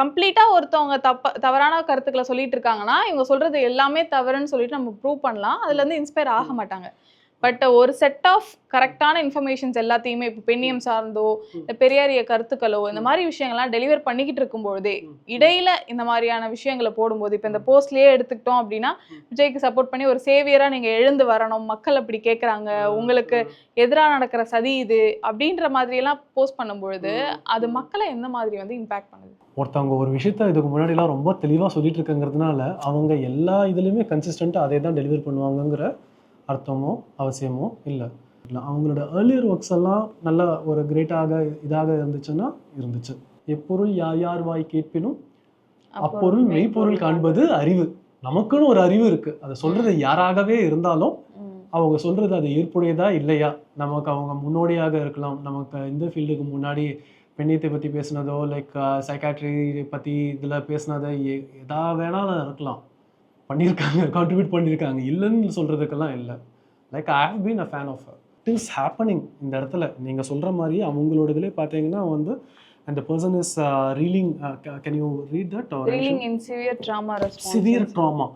கம்ப்ளீட்டா ஒருத்தவங்க தப்ப தவறான கருத்துக்களை சொல்லிட்டு இருக்காங்கன்னா இவங்க சொல்றது எல்லாமே தவறுன்னு சொல்லிட்டு நம்ம ப்ரூவ் பண்ணலாம். அதுல இருந்து இன்ஸ்பயர் ஆக மாட்டாங்க. பட் ஒரு செட் ஆஃப் கரெக்டான இன்ஃபர்மேஷன்ஸ் எல்லாத்தையுமே இப்போ பெண்ணியம் சார்ந்தோ இல்ல பெரியாரிய கருத்துக்களோ இந்த மாதிரி விஷயங்கள்லாம் டெலிவர் பண்ணிக்கிட்டு இருக்கும்பொழுதே இடையில இந்த மாதிரியான விஷயங்களை போடும்போது இப்போ இந்த போஸ்ட்லயே எடுத்துக்கிட்டோம் அப்படின்னா விஜய்க்கு சப்போர்ட் பண்ணி ஒரு சேவியரா நீங்க எழுந்து வரணும் மக்கள் அப்படி கேக்குறாங்க உங்களுக்கு எதிராக நடக்கிற சதி இது அப்படின்ற மாதிரி எல்லாம் போஸ்ட் பண்ணும்பொழுது அது மக்களை எந்த மாதிரி வந்து இம்பாக்ட் பண்ணுது? ஒருத்தவங்க ஒரு விஷயத்த இதுக்கு முன்னாடிலாம் ரொம்ப தெளிவாக சொல்லிட்டு இருக்காங்கிறதுனால அவங்க எல்லா இதுலேயுமே கன்சிஸ்டண்ட்டாக அதே தான் டெலிவர் பண்ணுவாங்கங்கிற அர்த்தமோ அவசியமோ இல்லை. இல்லை அவங்களோட ஏர்லியர் ஒர்க்ஸ் எல்லாம் நல்ல ஒரு கிரேட்டாக இதாக இருந்துச்சுன்னா இருந்துச்சு. எப்பொருள் யார் யார் வாய் கேட்பினும் அப்பொருள் மெய்ப்பொருள் காண்பது அறிவு. நமக்குன்னு ஒரு அறிவு இருக்கு. அதை சொல்றது யாராகவே இருந்தாலும். அவங்க சொல்றது அது ஏற்புடையதா இல்லையா? நமக்கு அவங்க முன்னோடியாக இருக்கலாம். நமக்கு இந்த ஃபீல்டுக்கு முன்னாடி பெண்ணியத்தை பற்றி பேசுனதோ லைக் சைக்காட்ரி பற்றி இதில் பேசுனதோ எதா வேணாலும் இருக்கலாம். பண்ணியிருக்காங்க கான்ட்ரிபியூட் பண்ணியிருக்காங்க. இல்லைன்னு சொல்கிறதுக்கெல்லாம் இல்லை. Like I have been a fan of it is happening இந்த இடத்துல. நீங்கள் சொல்கிற மாதிரி அவங்களோட இதிலே பார்த்தீங்கன்னா வந்து அந்த person is reeling can you read that trauma response. Severe trauma